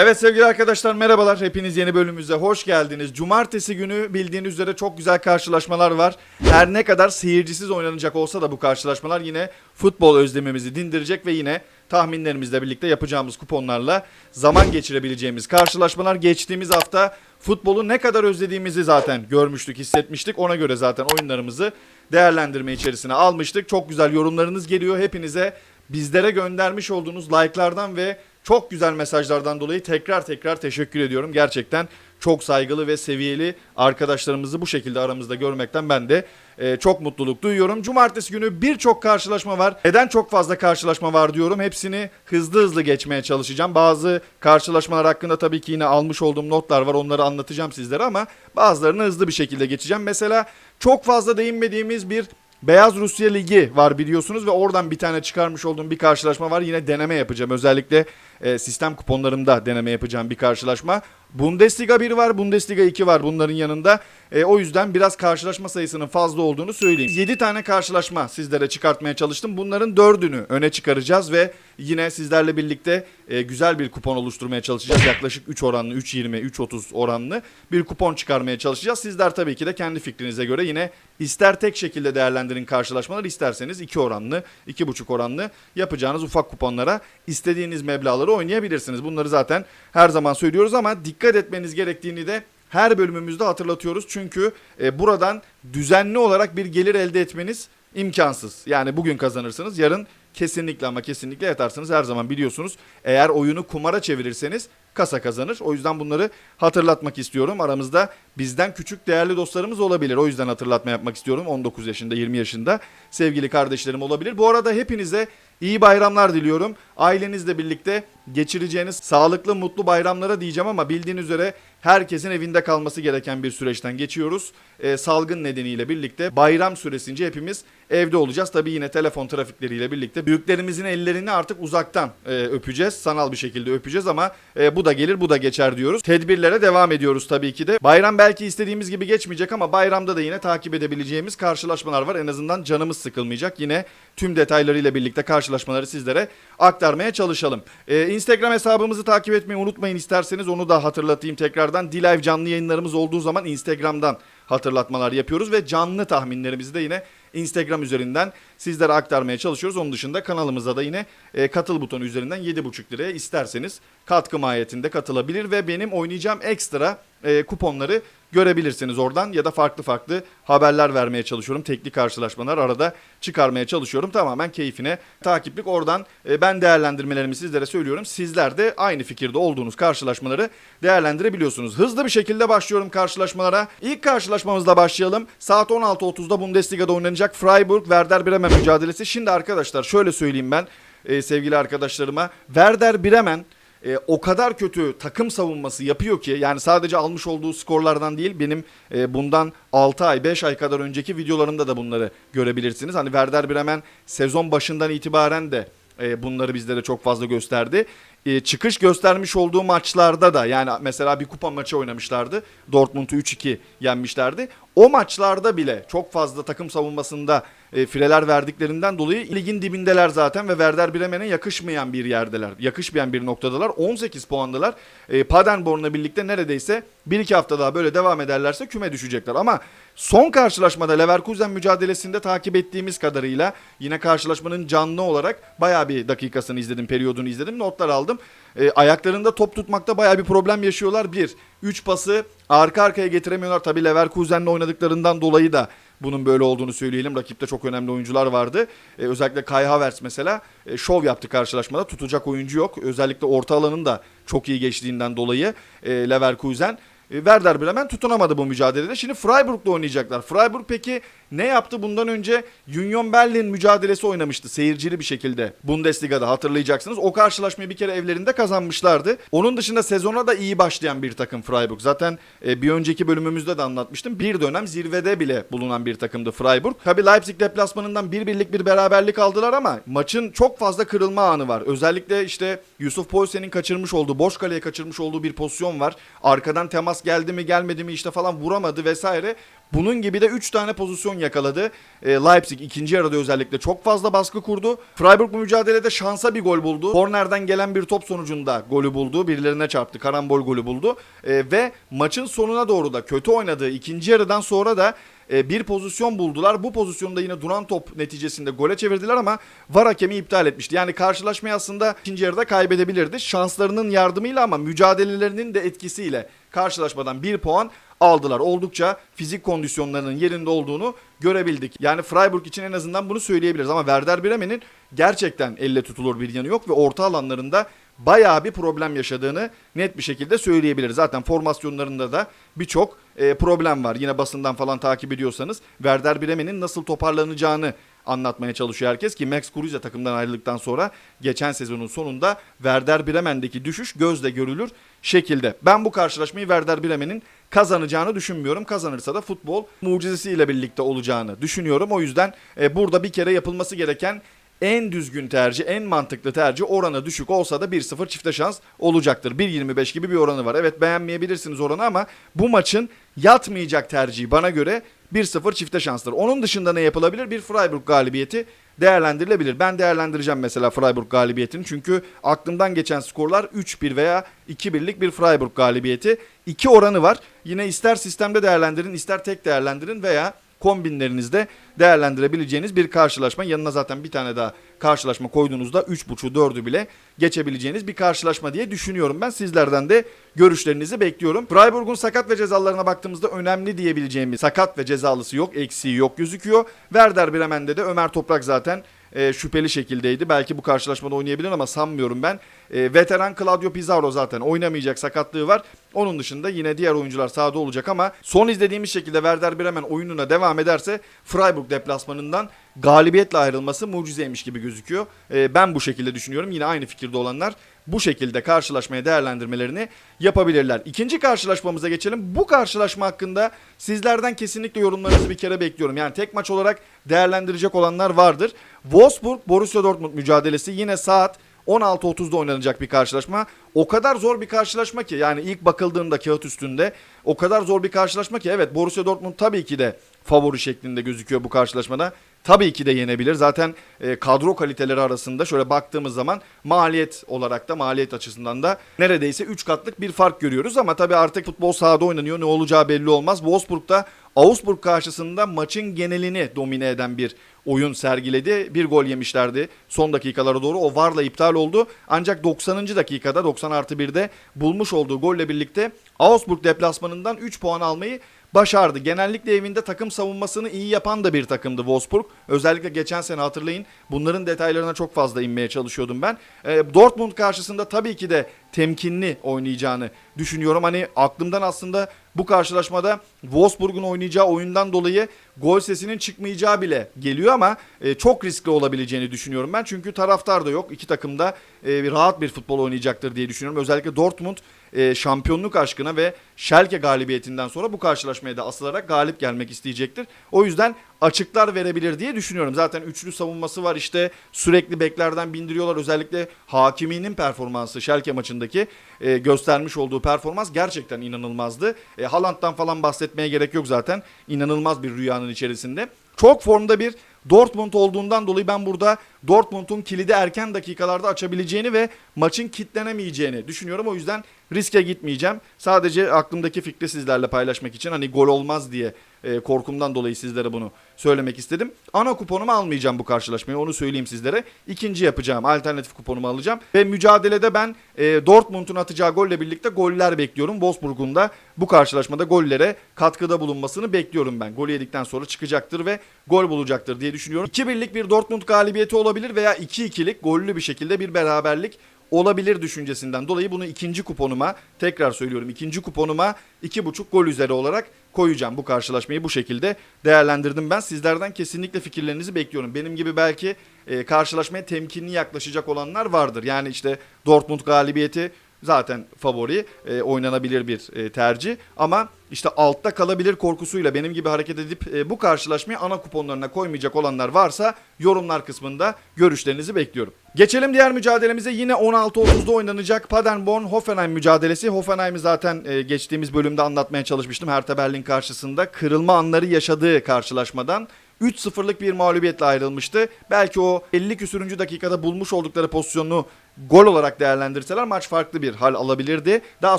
Evet sevgili arkadaşlar merhabalar. Hepiniz yeni bölümümüze hoş geldiniz. Cumartesi günü bildiğiniz üzere çok güzel karşılaşmalar var. Her ne kadar seyircisiz oynanacak olsa da bu karşılaşmalar yine futbol özlemimizi dindirecek ve yine tahminlerimizle birlikte yapacağımız kuponlarla zaman geçirebileceğimiz karşılaşmalar. Geçtiğimiz hafta futbolu ne kadar özlediğimizi zaten görmüştük, hissetmiştik. Ona göre zaten oyunlarımızı değerlendirme içerisine almıştık. Çok güzel yorumlarınız geliyor. Hepinize bizlere göndermiş olduğunuz like'lardan ve çok güzel mesajlardan dolayı tekrar tekrar teşekkür ediyorum. Gerçekten çok saygılı ve seviyeli arkadaşlarımızı bu şekilde aramızda görmekten ben de e, çok mutluluk duyuyorum. Cumartesi günü birçok karşılaşma var. Neden çok fazla karşılaşma var diyorum. Hepsini hızlı hızlı geçmeye çalışacağım. Bazı karşılaşmalar hakkında tabii ki yine almış olduğum notlar var. Onları anlatacağım sizlere ama bazılarını hızlı bir şekilde geçeceğim. Mesela çok fazla değinmediğimiz bir Beyaz Rusya Ligi var biliyorsunuz ve oradan bir tane çıkarmış olduğum bir karşılaşma var. Yine deneme yapacağım. Özellikle e, sistem kuponlarımda deneme yapacağım bir karşılaşma. Bundesliga 1 var, Bundesliga 2 var bunların yanında. E, o yüzden biraz karşılaşma sayısının fazla olduğunu söyleyeyim. 7 tane karşılaşma sizlere çıkartmaya çalıştım. Bunların 4'ünü öne çıkaracağız ve yine sizlerle birlikte e, güzel bir kupon oluşturmaya çalışacağız. Yaklaşık 3 oranlı, 3.20, 3.30 oranlı bir kupon çıkarmaya çalışacağız. Sizler tabii ki de kendi fikrinize göre yine ister tek şekilde değerlendirin karşılaşmaları isterseniz 2 oranlı, 2.5 oranlı yapacağınız ufak kuponlara istediğiniz meblağları oynayabilirsiniz. Bunları zaten her zaman söylüyoruz ama dikkat etmeniz gerektiğini de her bölümümüzde hatırlatıyoruz. Çünkü e, buradan düzenli olarak bir gelir elde etmeniz imkansız. Yani bugün kazanırsınız, yarın kesinlikle ama kesinlikle yatarsınız. Her zaman biliyorsunuz eğer oyunu kumara çevirirseniz kasa kazanır. O yüzden bunları hatırlatmak istiyorum. Aramızda bizden küçük değerli dostlarımız olabilir. O yüzden hatırlatma yapmak istiyorum. 19 yaşında, 20 yaşında sevgili kardeşlerim olabilir. Bu arada hepinize iyi bayramlar diliyorum. Ailenizle birlikte geçireceğiniz sağlıklı, mutlu bayramlara diyeceğim ama bildiğiniz üzere herkesin evinde kalması gereken bir süreçten geçiyoruz. Ee, salgın nedeniyle birlikte bayram süresince hepimiz evde olacağız. Tabii yine telefon trafikleriyle birlikte büyüklerimizin ellerini artık uzaktan e, öpeceğiz. Sanal bir şekilde öpeceğiz ama e, bu da gelir bu da geçer diyoruz. Tedbirlere devam ediyoruz tabii ki de. Bayram belki istediğimiz gibi geçmeyecek ama bayramda da yine takip edebileceğimiz karşılaşmalar var. En azından canımız sıkılmayacak. Yine tüm detaylarıyla birlikte karşılaşmaları sizlere aktarmaya çalışalım. Ee, Instagram hesabımızı takip etmeyi unutmayın isterseniz onu da hatırlatayım tekrardan. D-Live canlı yayınlarımız olduğu zaman Instagram'dan hatırlatmalar yapıyoruz ve canlı tahminlerimizi de yine Instagram üzerinden sizlere aktarmaya çalışıyoruz. Onun dışında kanalımıza da yine e, katıl butonu üzerinden 7,5 liraya isterseniz katkı mahiyetinde katılabilir ve benim oynayacağım ekstra e, kuponları görebilirsiniz oradan ya da farklı farklı haberler vermeye çalışıyorum. Tekli karşılaşmalar arada çıkarmaya çalışıyorum. Tamamen keyfine takiplik oradan e, ben değerlendirmelerimi sizlere söylüyorum. Sizler de aynı fikirde olduğunuz karşılaşmaları değerlendirebiliyorsunuz. Hızlı bir şekilde başlıyorum karşılaşmalara. İlk karşılaşmamızla başlayalım. Saat 16.30'da Bundesliga'da oynanacak Freiburg Werder Bremen mücadelesi. Şimdi arkadaşlar şöyle söyleyeyim ben e, sevgili arkadaşlarıma. Werder Bremen e, o kadar kötü takım savunması yapıyor ki yani sadece almış olduğu skorlardan değil benim e, bundan 6 ay 5 ay kadar önceki videolarımda da bunları görebilirsiniz. Hani Werder Bremen sezon başından itibaren de e, bunları bizlere çok fazla gösterdi. E, çıkış göstermiş olduğu maçlarda da yani mesela bir kupa maçı oynamışlardı. Dortmund'u 3-2 yenmişlerdi. O maçlarda bile çok fazla takım savunmasında e, fireler verdiklerinden dolayı ligin dibindeler zaten ve Werder Bremen'e yakışmayan bir yerdeler. Yakışmayan bir noktadalar. 18 puandalar. E, Paderborn'la birlikte neredeyse 1-2 hafta daha böyle devam ederlerse küme düşecekler. Ama son karşılaşmada Leverkusen mücadelesinde takip ettiğimiz kadarıyla yine karşılaşmanın canlı olarak bayağı bir dakikasını izledim, periyodunu izledim, notlar aldım. E, ayaklarında top tutmakta bayağı bir problem yaşıyorlar. Bir, 3 pası arka arkaya getiremiyorlar. Tabii Leverkusen'le oynadıklarından dolayı da bunun böyle olduğunu söyleyelim. Rakipte çok önemli oyuncular vardı. Ee, özellikle Kai Havertz mesela e, şov yaptı karşılaşmada. Tutacak oyuncu yok. Özellikle orta alanın da çok iyi geçtiğinden dolayı e, Leverkusen. E, Werder Bremen tutunamadı bu mücadelede. Şimdi Freiburg'la oynayacaklar. Freiburg peki ne yaptı? Bundan önce Union Berlin mücadelesi oynamıştı seyircili bir şekilde Bundesliga'da hatırlayacaksınız. O karşılaşmayı bir kere evlerinde kazanmışlardı. Onun dışında sezona da iyi başlayan bir takım Freiburg. Zaten e, bir önceki bölümümüzde de anlatmıştım. Bir dönem zirvede bile bulunan bir takımdı Freiburg. Tabi Leipzig deplasmanından bir birlik bir beraberlik aldılar ama maçın çok fazla kırılma anı var. Özellikle işte Yusuf Poulsen'in kaçırmış olduğu, boş kaleye kaçırmış olduğu bir pozisyon var. Arkadan temas geldi mi gelmedi mi işte falan vuramadı vesaire. Bunun gibi de 3 tane pozisyon yakaladı. E, Leipzig ikinci yarıda özellikle çok fazla baskı kurdu. Freiburg bu mücadelede şansa bir gol buldu. Kornerden gelen bir top sonucunda golü buldu. Birilerine çarptı. Karambol golü buldu. E, ve maçın sonuna doğru da kötü oynadığı ikinci yarıdan sonra da e, bir pozisyon buldular. Bu pozisyonda yine duran top neticesinde gole çevirdiler ama VAR hakemi iptal etmişti. Yani karşılaşmayı aslında ikinci yarıda kaybedebilirdi. Şanslarının yardımıyla ama mücadelelerinin de etkisiyle karşılaşmadan bir puan aldılar. Oldukça fizik kondisyonlarının yerinde olduğunu görebildik. Yani Freiburg için en azından bunu söyleyebiliriz ama Werder Bremen'in gerçekten elle tutulur bir yanı yok ve orta alanlarında bayağı bir problem yaşadığını net bir şekilde söyleyebiliriz. Zaten formasyonlarında da birçok e, problem var. Yine basından falan takip ediyorsanız Werder Bremen'in nasıl toparlanacağını anlatmaya çalışıyor herkes ki Max Kruse takımdan ayrıldıktan sonra geçen sezonun sonunda Werder Bremen'deki düşüş gözle görülür şekilde. Ben bu karşılaşmayı Werder Bremen'in kazanacağını düşünmüyorum. Kazanırsa da futbol mucizesiyle birlikte olacağını düşünüyorum. O yüzden e, burada bir kere yapılması gereken en düzgün tercih, en mantıklı tercih oranı düşük olsa da 1-0 çifte şans olacaktır. 1.25 gibi bir oranı var. Evet beğenmeyebilirsiniz oranı ama bu maçın yatmayacak tercihi bana göre 1-0 çifte şanstır. Onun dışında ne yapılabilir? Bir Freiburg galibiyeti değerlendirilebilir. Ben değerlendireceğim mesela Freiburg galibiyetini. Çünkü aklımdan geçen skorlar 3-1 veya 2-1'lik bir Freiburg galibiyeti. İki oranı var. Yine ister sistemde değerlendirin, ister tek değerlendirin veya kombinlerinizde değerlendirebileceğiniz bir karşılaşma. Yanına zaten bir tane daha karşılaşma koyduğunuzda 3.5'u 4'ü bile geçebileceğiniz bir karşılaşma diye düşünüyorum ben. Sizlerden de görüşlerinizi bekliyorum. Freiburg'un sakat ve cezalarına baktığımızda önemli diyebileceğimiz sakat ve cezalısı yok, eksiği yok gözüküyor. Werder Bremen'de de Ömer Toprak zaten e, şüpheli şekildeydi. Belki bu karşılaşmada oynayabilir ama sanmıyorum ben. E, veteran Claudio Pizarro zaten oynamayacak sakatlığı var. Onun dışında yine diğer oyuncular sahada olacak ama son izlediğimiz şekilde Werder Bremen oyununa devam ederse Freiburg deplasmanından galibiyetle ayrılması mucizeymiş gibi gözüküyor. E, ben bu şekilde düşünüyorum. Yine aynı fikirde olanlar bu şekilde karşılaşmaya değerlendirmelerini yapabilirler. İkinci karşılaşmamıza geçelim. Bu karşılaşma hakkında sizlerden kesinlikle yorumlarınızı bir kere bekliyorum. Yani tek maç olarak değerlendirecek olanlar vardır. Wolfsburg Borussia Dortmund mücadelesi yine saat 16.30'da oynanacak bir karşılaşma. O kadar zor bir karşılaşma ki yani ilk bakıldığında kağıt üstünde o kadar zor bir karşılaşma ki evet Borussia Dortmund tabii ki de favori şeklinde gözüküyor bu karşılaşmada. Tabii ki de yenebilir. Zaten e, kadro kaliteleri arasında şöyle baktığımız zaman maliyet olarak da maliyet açısından da neredeyse 3 katlık bir fark görüyoruz ama tabii artık futbol sahada oynanıyor. Ne olacağı belli olmaz. Wolfsburg'da Augsburg karşısında maçın genelini domine eden bir oyun sergiledi. Bir gol yemişlerdi son dakikalara doğru. O varla iptal oldu. Ancak 90. dakikada 90 artı 1'de bulmuş olduğu golle birlikte Augsburg deplasmanından 3 puan almayı başardı. Genellikle evinde takım savunmasını iyi yapan da bir takımdı Wolfsburg. Özellikle geçen sene hatırlayın bunların detaylarına çok fazla inmeye çalışıyordum ben. E, Dortmund karşısında tabii ki de temkinli oynayacağını düşünüyorum. Hani aklımdan aslında bu karşılaşmada Wolfsburg'un oynayacağı oyundan dolayı gol sesinin çıkmayacağı bile geliyor ama e, çok riskli olabileceğini düşünüyorum ben. Çünkü taraftar da yok. İki takım da e, rahat bir futbol oynayacaktır diye düşünüyorum. Özellikle Dortmund e, şampiyonluk aşkına ve Schalke galibiyetinden sonra bu karşılaşmaya da asılarak galip gelmek isteyecektir. O yüzden açıklar verebilir diye düşünüyorum. Zaten üçlü savunması var işte sürekli beklerden bindiriyorlar. Özellikle Hakimi'nin performansı Schalke maçındaki e, göstermiş olduğu performans gerçekten inanılmazdı. E, Haaland'dan falan bahsetmeye gerek yok zaten. İnanılmaz bir rüyanın içerisinde. Çok formda bir Dortmund olduğundan dolayı ben burada Dortmund'un kilidi erken dakikalarda açabileceğini ve maçın kitlenemeyeceğini düşünüyorum. O yüzden riske gitmeyeceğim. Sadece aklımdaki fikri sizlerle paylaşmak için hani gol olmaz diye e, korkumdan dolayı sizlere bunu söylemek istedim. Ana kuponumu almayacağım bu karşılaşmayı onu söyleyeyim sizlere. İkinci yapacağım alternatif kuponumu alacağım. Ve mücadelede ben e, Dortmund'un atacağı golle birlikte goller bekliyorum. Wolfsburg'un da bu karşılaşmada gollere katkıda bulunmasını bekliyorum ben. Gol yedikten sonra çıkacaktır ve gol bulacaktır diye düşünüyorum. 2-1'lik bir Dortmund galibiyeti olabilir veya 2-2'lik gollü bir şekilde bir beraberlik olabilir düşüncesinden dolayı bunu ikinci kuponuma tekrar söylüyorum ikinci kuponuma iki buçuk gol üzeri olarak koyacağım. Bu karşılaşmayı bu şekilde değerlendirdim ben. Sizlerden kesinlikle fikirlerinizi bekliyorum. Benim gibi belki e, karşılaşmaya temkinli yaklaşacak olanlar vardır. Yani işte Dortmund galibiyeti zaten favori e, oynanabilir bir e, tercih ama işte altta kalabilir korkusuyla benim gibi hareket edip e, bu karşılaşmayı ana kuponlarına koymayacak olanlar varsa yorumlar kısmında görüşlerinizi bekliyorum. Geçelim diğer mücadelemize yine 16.30'da oynanacak Paderborn Hoffenheim mücadelesi. Hoffenheim'i zaten e, geçtiğimiz bölümde anlatmaya çalışmıştım. Hertha Berlin karşısında kırılma anları yaşadığı karşılaşmadan 3-0'lık bir mağlubiyetle ayrılmıştı. Belki o 50 küsürüncü dakikada bulmuş oldukları pozisyonu gol olarak değerlendirseler maç farklı bir hal alabilirdi. Daha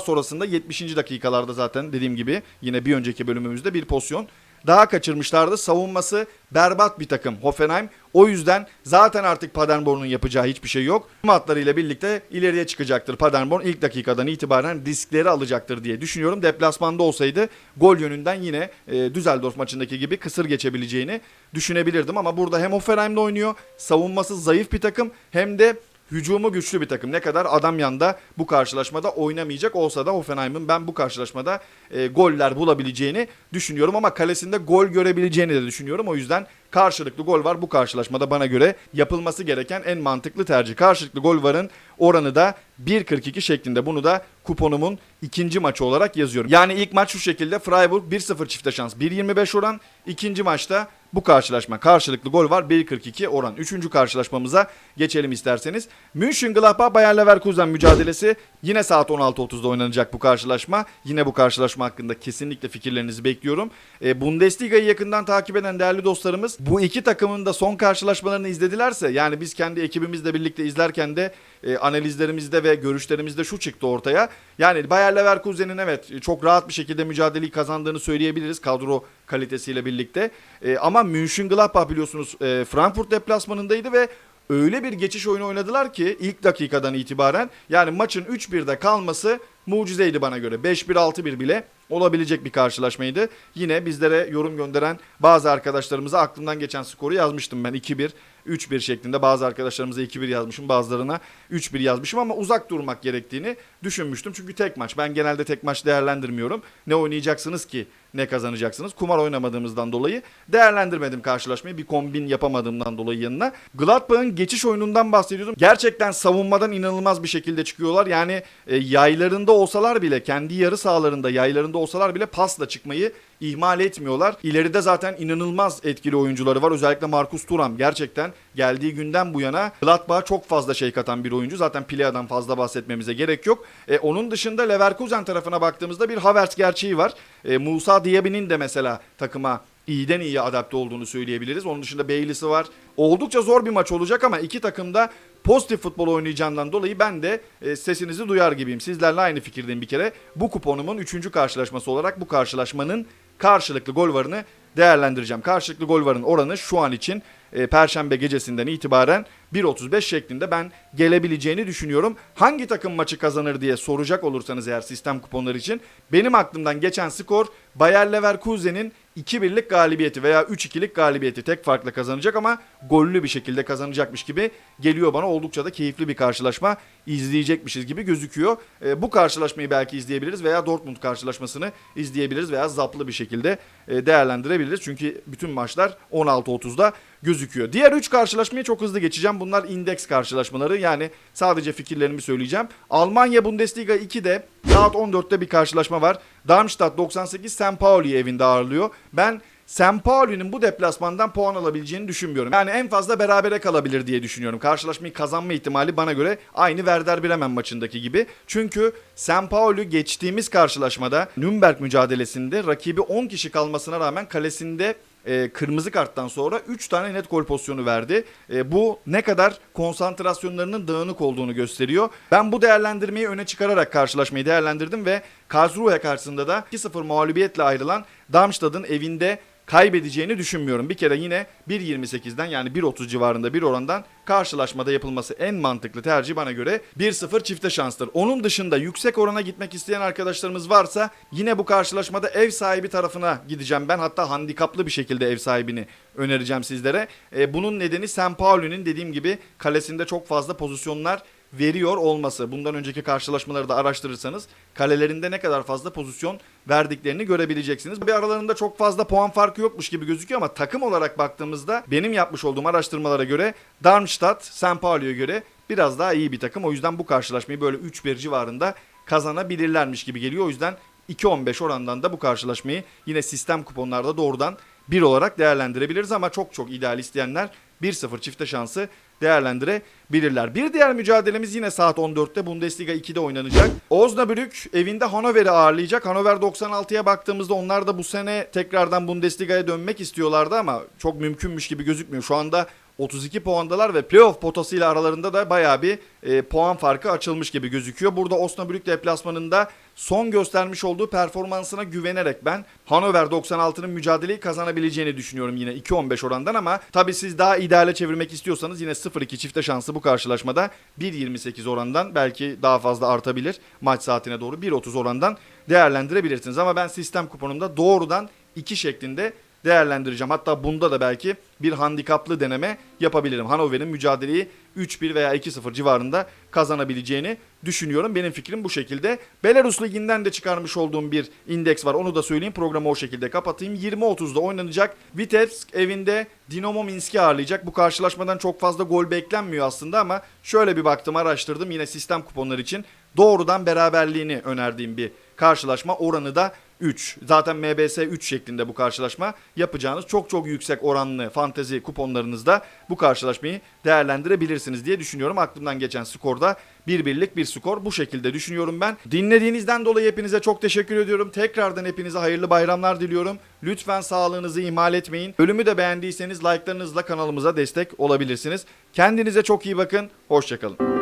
sonrasında 70. dakikalarda zaten dediğim gibi yine bir önceki bölümümüzde bir pozisyon daha kaçırmışlardı. Savunması berbat bir takım Hoffenheim. O yüzden zaten artık Paderborn'un yapacağı hiçbir şey yok. Tüm hatlarıyla birlikte ileriye çıkacaktır Paderborn. İlk dakikadan itibaren riskleri alacaktır diye düşünüyorum. Deplasmanda olsaydı gol yönünden yine e, Düsseldorf maçındaki gibi kısır geçebileceğini düşünebilirdim. Ama burada hem Hoffenheim'de oynuyor. Savunması zayıf bir takım hem de Hücumu güçlü bir takım. Ne kadar adam yanda bu karşılaşmada oynamayacak olsa da Hoffenheim'ın ben bu karşılaşmada e, goller bulabileceğini düşünüyorum ama kalesinde gol görebileceğini de düşünüyorum. O yüzden karşılıklı gol var bu karşılaşmada bana göre yapılması gereken en mantıklı tercih. Karşılıklı gol varın oranı da 1.42 şeklinde. Bunu da kuponumun ikinci maçı olarak yazıyorum. Yani ilk maç şu şekilde Freiburg 1-0 çifte şans 1.25 oran. İkinci maçta bu karşılaşma karşılıklı gol var 1.42 oran. Üçüncü karşılaşmamıza geçelim isterseniz. München-Gladbach Bayer Leverkusen mücadelesi yine saat 16.30'da oynanacak bu karşılaşma. Yine bu karşılaşma hakkında kesinlikle fikirlerinizi bekliyorum. E, Bundesliga'yı yakından takip eden değerli dostlarımız bu iki takımın da son karşılaşmalarını izledilerse yani biz kendi ekibimizle birlikte izlerken de e, analizlerimizde ve görüşlerimizde şu çıktı ortaya. Yani Bayer Leverkusen'in evet çok rahat bir şekilde mücadeleyi kazandığını söyleyebiliriz kadro kalitesiyle birlikte. E, ama Mönchengladbach biliyorsunuz e, Frankfurt deplasmanındaydı ve öyle bir geçiş oyunu oynadılar ki ilk dakikadan itibaren yani maçın 3-1'de kalması mucizeydi bana göre. 5-1 6-1 bile olabilecek bir karşılaşmaydı. Yine bizlere yorum gönderen bazı arkadaşlarımıza aklımdan geçen skoru yazmıştım ben 2-1 3-1 şeklinde bazı arkadaşlarımıza 2-1 yazmışım bazılarına 3-1 yazmışım ama uzak durmak gerektiğini düşünmüştüm. Çünkü tek maç ben genelde tek maç değerlendirmiyorum. Ne oynayacaksınız ki ne kazanacaksınız. Kumar oynamadığımızdan dolayı değerlendirmedim karşılaşmayı. Bir kombin yapamadığımdan dolayı yanına. Gladbach'ın geçiş oyunundan bahsediyordum. Gerçekten savunmadan inanılmaz bir şekilde çıkıyorlar. Yani e, yaylarında olsalar bile kendi yarı sahalarında yaylarında olsalar bile pasla çıkmayı ihmal etmiyorlar. İleride zaten inanılmaz etkili oyuncuları var. Özellikle Marcus Thuram gerçekten geldiği günden bu yana Gladbach'a çok fazla şey katan bir oyuncu. Zaten Pilea'dan fazla bahsetmemize gerek yok. E, onun dışında Leverkusen tarafına baktığımızda bir Havertz gerçeği var. E, Musa Diaby'nin de mesela takıma iyiden iyi adapte olduğunu söyleyebiliriz. Onun dışında Bailey'si var. Oldukça zor bir maç olacak ama iki takım da pozitif futbol oynayacağından dolayı ben de e, sesinizi duyar gibiyim. Sizlerle aynı fikirdeyim bir kere. Bu kuponumun 3. karşılaşması olarak bu karşılaşmanın karşılıklı gol varını değerlendireceğim. Karşılıklı gol varın oranı şu an için e, Perşembe gecesinden itibaren 1.35 şeklinde ben gelebileceğini düşünüyorum. Hangi takım maçı kazanır diye soracak olursanız eğer sistem kuponları için benim aklımdan geçen skor Bayer Leverkusen'in 2-1'lik galibiyeti veya 3-2'lik galibiyeti tek farkla kazanacak ama gollü bir şekilde kazanacakmış gibi geliyor bana. Oldukça da keyifli bir karşılaşma izleyecekmişiz gibi gözüküyor. E, bu karşılaşmayı belki izleyebiliriz veya Dortmund karşılaşmasını izleyebiliriz veya zaplı bir şekilde e, değerlendirebiliriz. Çünkü bütün maçlar 16.30'da gözüküyor. Diğer 3 karşılaşmayı çok hızlı geçeceğim. Bunlar indeks karşılaşmaları. Yani sadece fikirlerimi söyleyeceğim. Almanya Bundesliga 2'de saat 14'te bir karşılaşma var. Darmstadt 98 St. Pauli'yi evinde ağırlıyor. Ben St. Pauli'nin bu deplasmandan puan alabileceğini düşünmüyorum. Yani en fazla berabere kalabilir diye düşünüyorum. Karşılaşmayı kazanma ihtimali bana göre aynı Werder Bremen maçındaki gibi. Çünkü St. Pauli geçtiğimiz karşılaşmada Nürnberg mücadelesinde rakibi 10 kişi kalmasına rağmen kalesinde e, kırmızı karttan sonra 3 tane net gol pozisyonu verdi. E, bu ne kadar konsantrasyonlarının dağınık olduğunu gösteriyor. Ben bu değerlendirmeyi öne çıkararak karşılaşmayı değerlendirdim ve Karlsruhe karşısında da 2-0 mağlubiyetle ayrılan Darmstadt'ın evinde kaybedeceğini düşünmüyorum. Bir kere yine 1.28'den yani 1.30 civarında bir orandan karşılaşmada yapılması en mantıklı tercih bana göre 1-0 çifte şanstır. Onun dışında yüksek orana gitmek isteyen arkadaşlarımız varsa yine bu karşılaşmada ev sahibi tarafına gideceğim ben. Hatta handikaplı bir şekilde ev sahibini önereceğim sizlere. E, bunun nedeni St. Pauli'nin dediğim gibi kalesinde çok fazla pozisyonlar veriyor olması. Bundan önceki karşılaşmaları da araştırırsanız kalelerinde ne kadar fazla pozisyon verdiklerini görebileceksiniz. Bir aralarında çok fazla puan farkı yokmuş gibi gözüküyor ama takım olarak baktığımızda benim yapmış olduğum araştırmalara göre Darmstadt, St. Pauli'ye göre biraz daha iyi bir takım. O yüzden bu karşılaşmayı böyle 3-1 civarında kazanabilirlermiş gibi geliyor. O yüzden 2-15 orandan da bu karşılaşmayı yine sistem kuponlarda doğrudan 1 olarak değerlendirebiliriz ama çok çok ideal isteyenler 1-0 çifte şansı değerlendirebilirler. Bir diğer mücadelemiz yine saat 14'te Bundesliga 2'de oynanacak. Osnabrück evinde Hannover'i ağırlayacak. Hannover 96'ya baktığımızda onlar da bu sene tekrardan Bundesliga'ya dönmek istiyorlardı ama çok mümkünmüş gibi gözükmüyor. Şu anda 32 puandalar ve playoff potasıyla aralarında da bayağı bir e, puan farkı açılmış gibi gözüküyor. Burada Osnabrück deplasmanında son göstermiş olduğu performansına güvenerek ben Hannover 96'nın mücadeleyi kazanabileceğini düşünüyorum yine 2-15 orandan ama tabii siz daha ideale çevirmek istiyorsanız yine 0-2 çifte şansı bu karşılaşmada 1.28 orandan belki daha fazla artabilir maç saatine doğru 1.30 orandan değerlendirebilirsiniz. Ama ben sistem kuponumda doğrudan 2 şeklinde değerlendireceğim. Hatta bunda da belki bir handikaplı deneme yapabilirim. Hannover'in mücadeleyi 3-1 veya 2-0 civarında kazanabileceğini düşünüyorum. Benim fikrim bu şekilde. Belarus Ligi'nden de çıkarmış olduğum bir indeks var. Onu da söyleyeyim. Programı o şekilde kapatayım. 20-30'da oynanacak. Vitebsk evinde Dinamo Minsk'i ağırlayacak. Bu karşılaşmadan çok fazla gol beklenmiyor aslında ama şöyle bir baktım araştırdım. Yine sistem kuponları için doğrudan beraberliğini önerdiğim bir karşılaşma. Oranı da 3. Zaten MBS 3 şeklinde bu karşılaşma yapacağınız çok çok yüksek oranlı fantezi kuponlarınızda bu karşılaşmayı değerlendirebilirsiniz diye düşünüyorum. Aklımdan geçen skorda bir birlik bir skor bu şekilde düşünüyorum ben. Dinlediğinizden dolayı hepinize çok teşekkür ediyorum. Tekrardan hepinize hayırlı bayramlar diliyorum. Lütfen sağlığınızı ihmal etmeyin. Bölümü de beğendiyseniz like'larınızla kanalımıza destek olabilirsiniz. Kendinize çok iyi bakın. Hoşçakalın.